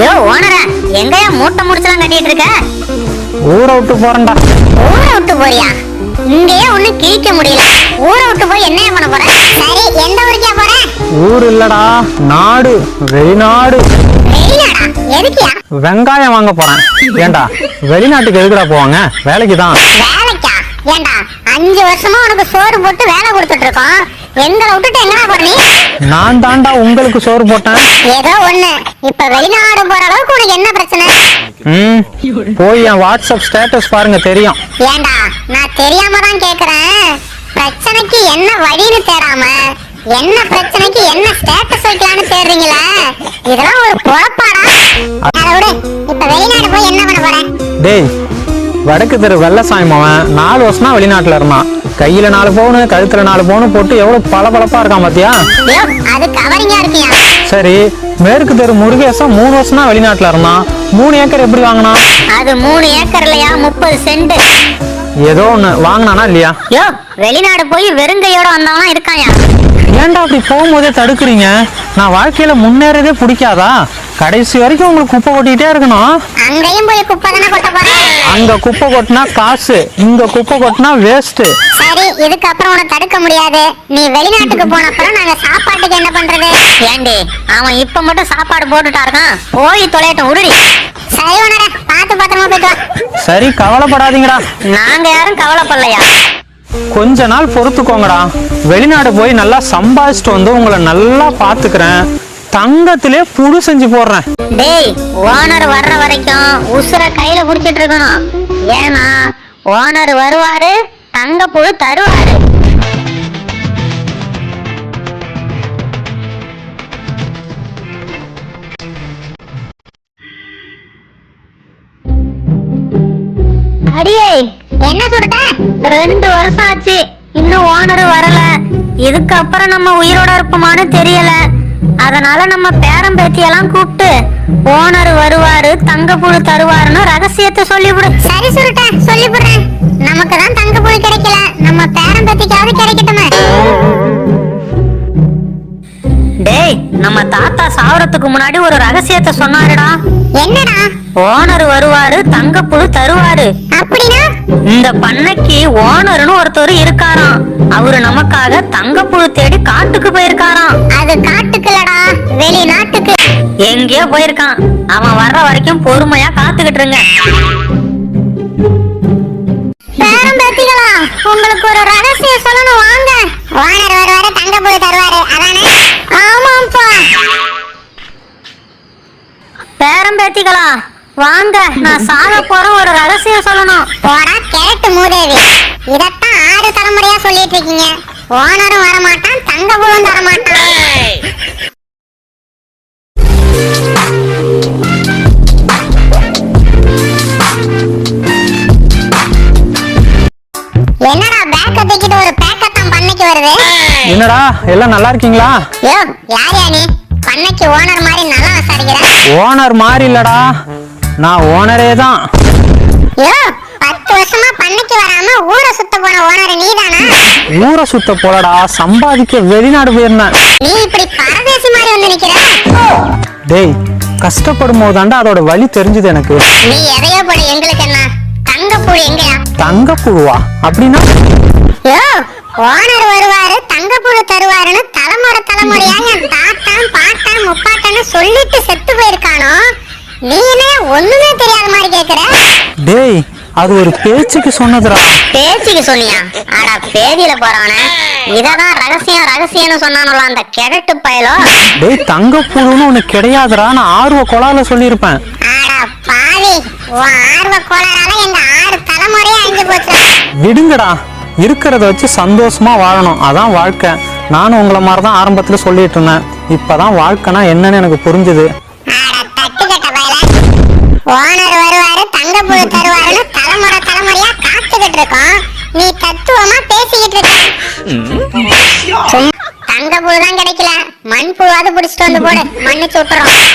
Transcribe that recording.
யோ ஓனரா எங்கயா மூட்டை முடிச்செல்லாம் கட்டிட்டு இருக்க? ஊரை விட்டு போறேன்டா. ஊரை விட்டு போறியா? இங்கேயே ஒண்ணும் கிழிக்க முடியல. ஊரை விட்டு போய் என்ன பண்ண போற? சரி எந்த ஊருக்கே போற? ஊர் இல்லடா நாடு வெளிநாடு. வெளிநாடா? எதுக்கியா? வெங்காயம் வாங்க போறேன். ஏண்டா வெளிநாட்டுக்கு எதுக்குடா போவாங்க? வேலைக்கு தான் வேலைக்கா ஏண்டா அஞ்சு வருஷமா உனக்கு சோறு போட்டு வேலை கொடுத்துட்டு இருக்கோம். எங்களை விட்டுட்டு எங்கடா போற நீ? நான் தாண்டா உங்களுக்கு சோறு போட்டேன். ஏதோ ஒண்ணு. இப்ப வெளிநாடு போற அளவுக்கு உனக்கு என்ன பிரச்சனை? ம் போய் என் வாட்ஸ்அப் ஸ்டேட்டஸ் பாருங்க தெரியும். ஏண்டா நான் தெரியாம தான் கேக்குறேன். பிரச்சனைக்கு என்ன வழின்னு தேடாம என்ன பிரச்சனைக்கு என்ன ஸ்டேட்டஸ் வைக்கலாம்னு தேடுறீங்களே? இதெல்லாம் ஒரு பொழப்பாடா. அதை விடு. இப்ப வெளிநாடு போய் என்ன பண்ண போற? டேய் வடக்கு தெரு வெள்ளசாமி மவன். நாலு வருஷமா வெளிநாட்டுல இருந்தான். கையில நாலு பவுனு கழுத்துல நாலு பவுனு போட்டு எவ்வளவு பளபளப்பா இருக்கான் பாத்தியா? சரி மேற்கு தெரு முருகேசன் மூணு வருஷமா வெளிநாட்டுல இருந்தான். மூணு ஏக்கர் எப்படி வாங்கினான்? அது மூணு ஏக்கர் இல்லையா முப்பது சென்ட். ஏதோ ஒண்ணு வாங்கினானா இல்லையா? வெளிநாடு போய் வெறுங்கையோட வந்தவனா இருக்காயா? ஏன்டா அப்படி போகும்போதே தடுக்கிறீங்க? நான் வாழ்க்கையில முன்னேறதே பிடிக்காதா? கடைசி வரைக்கும் உங்களுக்கு குப்பை கொட்டிக்கிட்டே இருக்கணும். அங்கேயும் போய் குப்பை தானே கொட்ட அங்க குப்பை கொட்டினா காசு இங்க குப்பை கொட்டினா வேஸ்ட் சரி இதுக்கப்புறம் உன்னை தடுக்க முடியாது. நீ வெளிநாட்டுக்கு போன அப்புறம் நாங்க சாப்பாட்டுக்கு என்ன பண்றது? ஏண்டி அவன் இப்ப மட்டும் சாப்பாடு போட்டுட்டா இருக்கான்? போய் தொலையட்டும் உருடி சரி உணர பார்த்து பத்திரமா போயிட்டு வா. சரி கவலைப்படாதீங்கடா. நாங்க யாரும் கவலைப்படலையா? கொஞ்ச நாள் பொறுத்துக்கோங்கடா. வெளிநாடு போய் நல்லா சம்பாதிச்சுட்டு வந்து உங்களை நல்லா பாத்துக்கிறேன் தங்கத்திலே புழு செஞ்சு போடுறேன். டேய் ஓனர் வர்ற வரைக்கும் உசுர கையில புடிச்சிட்டு இருக்கணும். ஏன்னா ஓனர் வருவாரு தங்க புழு தருவாரு. அடியே என்ன சொல்லிட்ட ரெண்டு வருஷம் ஆச்சு. இன்னும் ஓனர் வரல. இதுக்கப்புறம் நம்ம உயிரோட இருப்போமான்னு தெரியல. அதனால நம்ம பேரம் பேத்தியெல்லாம் கூப்பிட்டு ஓனர் வருவாரு தங்கப்புழு தருவாருன்னு ரகசியத்தை சொல்லிவிடு. சரி சுருட்ட சொல்லிவிடுறேன். நமக்கு தான் தங்கப்புழு கிடைக்கல. நம்ம பேரம் பேத்திக்காவது கிடைக்கட்டுமே. டேய் நம்ம தாத்தா சாவறதுக்கு முன்னாடி ஒரு ரகசியத்தை சொன்னாருடா. என்னடா? ஓனர் வருவாரு தங்கப்புழு தருவாரு. அப்படின்னா இந்த பண்ணைக்கு ஓனர்னு ஒருத்தர் இருக்காராம். அவரு நமக்காக தங்கப்புழு தேடி காட்டுக்கு போயிருக்காராம். அது காட்டுக்குலடா வெளிநாட்டுக்கு. எங்கேயோ போயிருக்கான். அவன் வர்ற வரைக்கும் பொறுமையா காத்துக்கிட்டு இருங்க. பேரம்பேத்திகளா உங்களுக்கு ஒரு ரகசியம் சொல்லணும் வாங்க. ஓனர் வருவாரு தங்கப்புழு தருவாரு அதானே? ஆமாப்பா பேரம்பேத்திகளா வாங்க. நான் சாக போற ஒரு ரகசியம் சொல்லணும். போடா கேட்டு மூதேவி. இதத்தான் ஆறு தலைமுறையா சொல்லிட்டு இருக்கீங்க. ஓனரும் வர மாட்டான் தங்கப்புழும் தர மாட்டான் என்னடா பேக்க தூக்கிட்டு ஒரு பேக்கத்தான் பண்ணைக்கு வருது? என்னடா எல்லாம் நல்லா இருக்கீங்களா? யோ யார் யா நீ? பண்ணைக்கு ஓனர் மாதிரி நல்லா விசாரிக்கிற. ஓனர் மாறி இல்லடா. நான் ஓனரே தான். யோ பண்ணைக்கு வராம ஊரை சுத்த போன ஓனர் நீதானா? ஊரை சுத்த போலடா சம்பாதிக்க வெளிநாடு போயிருந்தேன் நீ இப்படி பரதேசி மாதிரி வந்து நிக்கிற? டேய் கஷ்டப்படும் போதாண்டா அதோட வழி தெரிஞ்சது எனக்கு. நீ எதையோ போடு எங்களுக்கு என்ன? தங்கப்பூழி எங்கயா? தங்கப்புழுவா அப்படின்னா? யோ ஓனர் வருவாரு தங்கப்புழு தருவாருன்னு தலைமுறை தலைமுறையா என் தாத்தான் பாட்டன் முப்பாட்டன்னு சொல்லிட்டு செத்து போயிருக்கானோ? நீனே ஒண்ணுமே தெரியாத மாதிரி கேக்குற? டேய் அது ஒரு பேச்சுக்கு சொன்னதுடா. பேச்சுக்கு சொன்னியா? அட பேதியில போறவன. இததான் ரகசியம் ரகசியம்னு சொன்னானுல அந்த கிழட்டு பயலோ. டேய் தங்கப்புழுன்னு ஒண்ணு கிடையாதுடா. நான் ஆர்வ கொலால சொல்லியிருப்பேன். அட பாவி. உன் ஆர்வ கோளாறால எங்க ஆறு தலைமுறையே அழிஞ்சு போச்சு. விடுங்கடா. இருக்கிறத வச்சு சந்தோஷமா வாழணும். அதான் வாழ்க்கை. நானும் உங்களை மாதிரி தான் ஆரம்பத்துல சொல்லிட்டு இருந்தேன் இப்பதான் வாழ்க்கைனா என்னன்னு எனக்கு புரிஞ்சுது. அட தட்டு கட்ட பயல. ஓனர் வருவாரு தங்கப்புழு தருவாருன்னு தலைமுறை தலைமுறையா காத்துக்கிட்டு இருக்கோம். நீ தத்துவமா பேசிக்கிட்டு இருக்க. சும்மா தங்கப்புழு தான் கிடைக்கல. மண் புழுவாவது புடிச்சிட்டு வந்து போடு. மன்னிச்சு விட்டுறோம்.